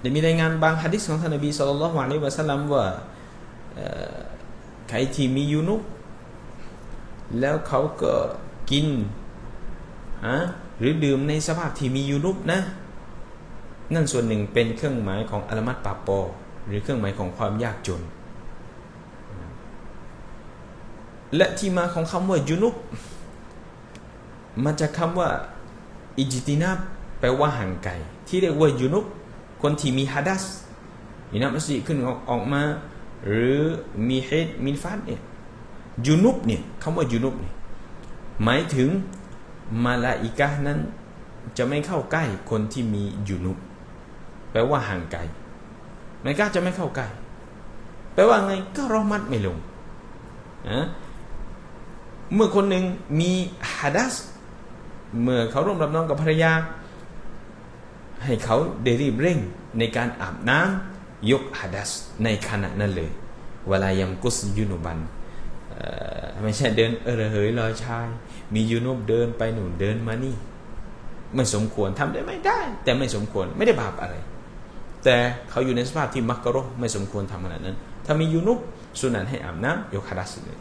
ได้มีรายงานบางฮะดิษของท่านนบีสุลต่านละฮ์อะลัยฮิวะสัลลัมว่าใครที่มียูนุปแล้วเขาก็กินฮะหรือดื่มในสภาพที่มียูนุปนะ นั่นส่วนหนึ่งเป็นเครื่องหมายของอลมัตปาปอ หรือเครื่องหมายของความยากจน และที่มาของคำว่ายุนุบมาจากคำว่าอิจตินาบแปลว่าห่างไกลที่เรียกว่ายุนุบ คนที่มีฮัดัสมีน้ำมัสยิขึ้นออกออกมา หรือมีเฮดมีฟัดเนี่ยยุนุบเนี่ยคำว่ายุนุบเนี่ยหมายถึงมาลาอิกะห์นั้นจะไม่เข้าใกล้คนที่มียุนุบแปลว่าห่างไกลไม่กล้าจะไม่เข้าใกล้แปลว่าไงก็รอมัดไม่ลงนะเมื่อคนหนึ่งมีฮัดัสเมื่อเขาร่วมรับน้องกับภรรยา ให้เขาได้รีบเร่งในการอาบน้ำยกฮัดัสในขณะนั้นเลย เวลายังกุสยุนุบันไม่ใช่เดินเออระเหยลอยชาย มียูนุบเดินไปหนุนเดินมานี่ ไม่สมควรทำได้ไหมได้ แต่ไม่สมควรไม่ได้บาปอะไร แต่เขาอยู่ในสภาพที่มักกะโรไม่สมควรทำขนาดนั้น ถ้ามียูนุบสุนันให้อาบน้ำยกฮัดัสเลย